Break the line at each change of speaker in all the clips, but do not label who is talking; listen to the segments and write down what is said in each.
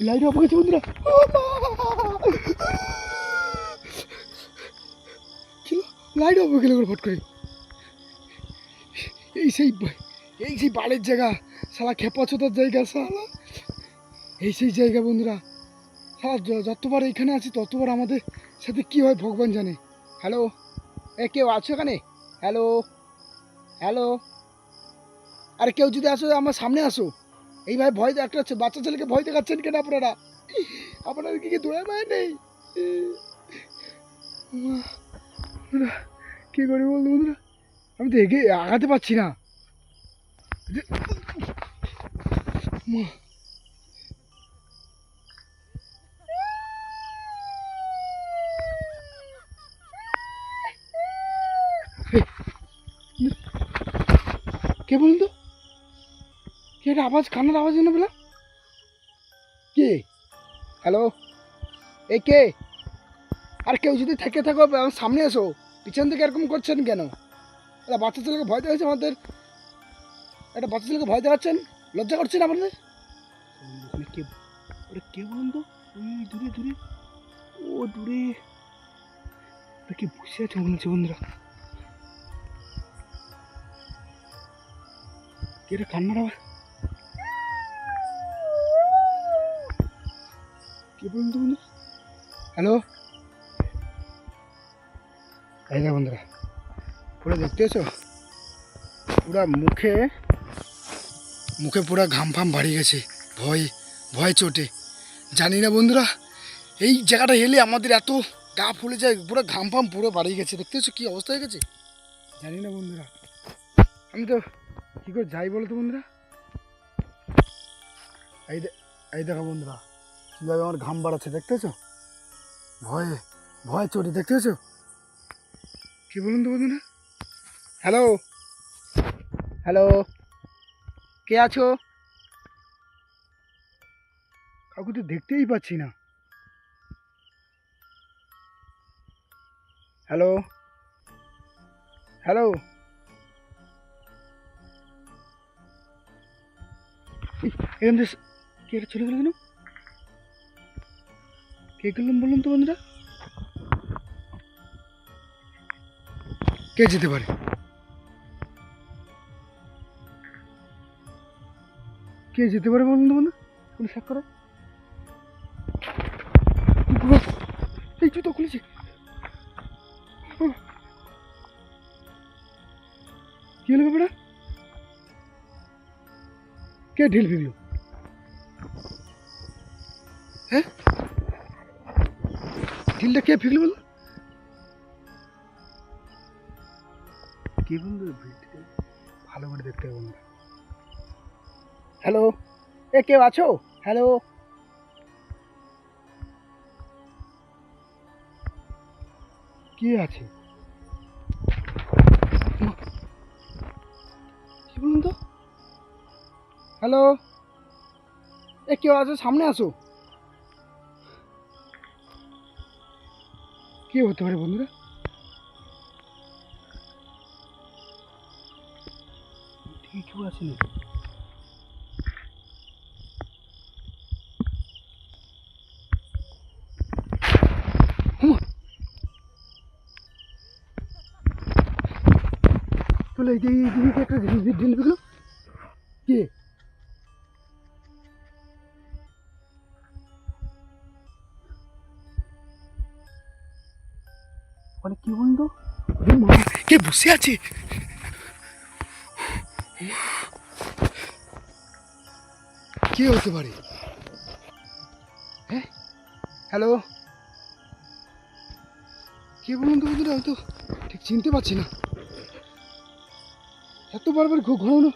Light off গেছে বন্ধুরা। Light off গেল ফট করে। এই সেই এই সেই বাড়ির জায়গা সালা খেপাচোতার জায়গা সালা এই সেই জায়গা বন্ধুরা। য- যতবার এখানে আছি, ততবার আমাদের সাথে কি হয় ভগবান জানে। হ্যালো এ, কেউ আছো এখানে? হ্যালো হ্যালো আরে কেউ যদি আসো, আমার সামনে আসো। এইভাবে ভয় একটা হচ্ছে বাচ্চা ছেলেকে ভয় দেখাচ্ছেন কেন আপনারা? আপনার কি কি দোয়া মায় নেই? কি করি বলতো বন্ধুরা? আমি তো এগিয়ে আগাতে পারছি না। এই, কে বলুন এটা আওয়াজ কান্নার আওয়াজ না পেলাম কে? হ্যালো এই কে? আর কেউ যদি থেকে থাকো আমার সামনে এসো। পিছন থেকে এরকম করছেন কেন? এটা বাচ্চা ছেলেকে ভয় দেখাচ্ছে আমাদের। একটা বাচ্চা ছেলেকে ভয় দেখাচ্ছেন? লজ্জা করছেন আপনাদের? কে ওটা কে বলুন তো দূরে দূরে। ও দূরে। কি বসে আছে মনে হচ্ছে বন্ধুরা? কে রে কান্নার আওয়াজ? কে বলুন তো হ্যালো এই যে বন্ধুরা, পুরো দেখতে আছো পুরা মুখে মুখে পুরো ঘাম ফাম বাড়িয়ে গেছে। ভয় ভয় চোটে। জানি না বন্ধুরা, এই জায়গাটা এলে আমাদের এত গা ফুলে যায়, পুরো ঘাম ফাম পুরো বাড়িয়ে গেছে। দেখতে পাচ্ছ কী অবস্থা হয়ে গেছে? জানি না বন্ধুরা। আমি তো কী করে যাই বলো তো বন্ধুরা? এই এই দেখো বন্ধুরা। কীভাবে আমার ঘাম বাড়াচ্ছে দেখতেছো? ভয়ে, ভয় চোটে, দেখতেছো? কি বলুন তো বন্ধুরা? হ্যালো হ্যালো কে আছো? কাউকে তো দেখতেই পাচ্ছি না। হ্যালো হ্যালো এখান থেকে কে চলে গেল কেন? কে গেলাম বলুন তো বন্ধুরা? কে যেতে পারে? কে যেতে পারে বলুন তো বন্ধু? চেক করে। এই জুতো খুলেছে। কি হলো ব্যাপারটা? কে ঢিল ফিরল হ্যাঁ? ঢিলটা কে ফিরল বলো? কি বন্ধু ভালো করে দেখতে হবে হ্যালো এ কেউ আছো? হ্যালো কে আছে? কি বলুন তো হ্যালো এ কেউ আছো? সামনে আসো। কে হতে পারে বন্ধুরা ঠিক কেউ আছে নাকি ওমা! চলো এই যে এই দিকে একটা ঢিল ঢিল বেরোলো কে মানে কি বলুন তো ওরে মা, কে বসে আছে? কে হতে পারে? হ্যাঁ? হ্যালো? কে বলুন তো বন্ধুরা আমি তো ঠিক চিনতে পারছি না। এত বারবার ঘোরানো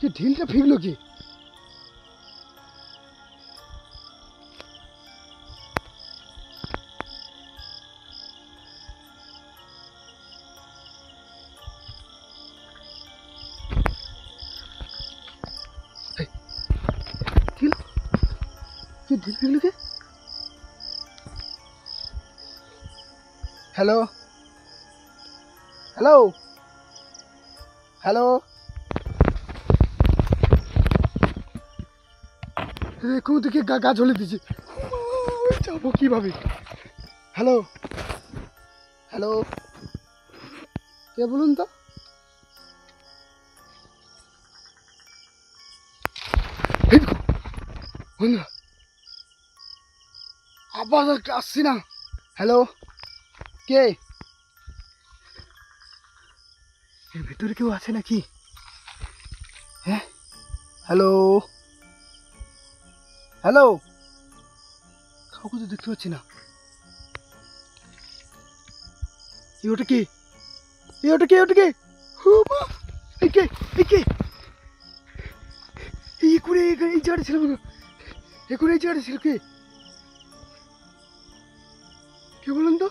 যে ঢিলটা ফিরলো কি? কে ঢিল ফিরলো হ্যালো হ্যালো হ্যালো এখন থেকে গা ঝলে দিচ্ছে যাব কীভাবে? হ্যালো হ্যালো কে বলুন তো? বন্ধুরা আবার আসছি না। হ্যালো কে? এর ভিতরে কেউ আছে নাকি? হ্যাঁ? হ্যালো হ্যালো কাউকে তো দেখতে পাচ্ছি না। এই ওটা কে? এই ওটা কে? ওটা কে? এই কে? এই কে? এই করে ছিল এই করে এই জায়গাটা ছিল কে কে বলুন তো?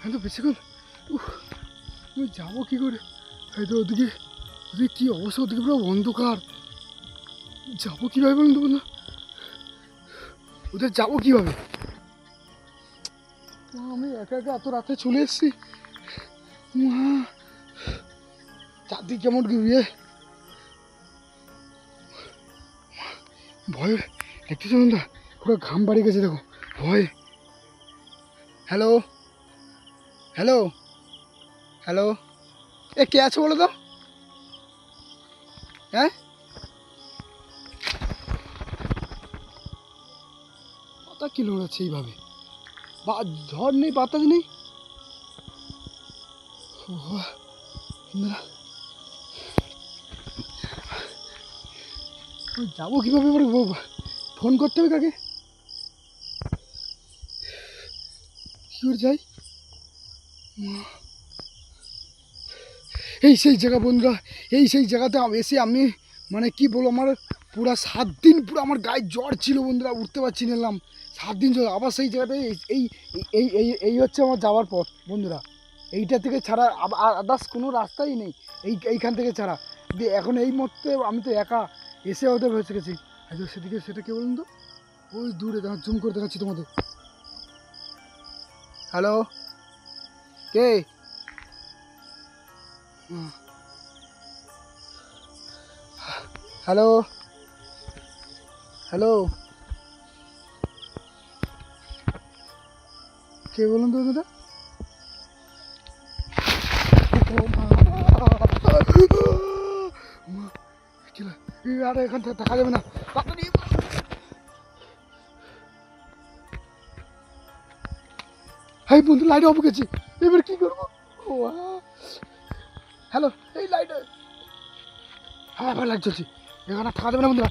আমি তো বেশিক্ষণ আমি যাব কি করে? হয়তো ওদিকে ওদিকে কি অবস্থা? ওদিকে পুরো অন্ধকার। যাব কীভাবে বলুন তো বন্ধু? ওদের যাব কীভাবে? আমি একা একা এত রাতে চলে এসেছি। মা, চারদিক কেমন ইয়ে ভয়, দেখতেছো না পুরো ঘাম বাড়ি গেছে, দেখো। ভয় হ্যালো হ্যালো হ্যালো এ, কে আছে বলো তো? হ্যাঁ? পাতা কি লড়াচ্ছে এইভাবে? বা, ঝড় নেই, বাতাস নেই। যাব কীভাবে ফোন করতে হবে কাকে? করে যাই। এই সেই জায়গা বন্ধুরা, এই সেই জায়গাতে এসে আমি মানে কি বলব, আমার পুরা সাত দিন পুরো আমার গায়ে জ্বর ছিল বন্ধুরা, উঠতে পারছি না এলাম। সাত দিন জ্বর, আবার সেই জায়গাতে এই- এই এই এই হচ্ছে আমার যাওয়ার পথ বন্ধুরা। এইটা থেকে ছাড়া আদার্স কোনো রাস্তাই নেই, এই এইখান থেকে ছাড়া। দিয়ে এখন এই মুহূর্তে আমি তো একা এসে ওদের হয়েছে গেছি। আচ্ছা সেদিকে সেটা কে বলুন তো? ওই দূরে জুম করে দেখাচ্ছি তোমাদের। হ্যালো? কে? হ্যালো? হ্যালো? কে বলুন তো দাদা? আর এখান থেকে দেখা যাবে না। হাই বন্ধু লাইট অফ গেছে। এবার কি করব? হ্যালো এই লাইট হ্যাঁ ভালো লাইট চলছে এখানে থাকা যাবে না বন্ধুরা।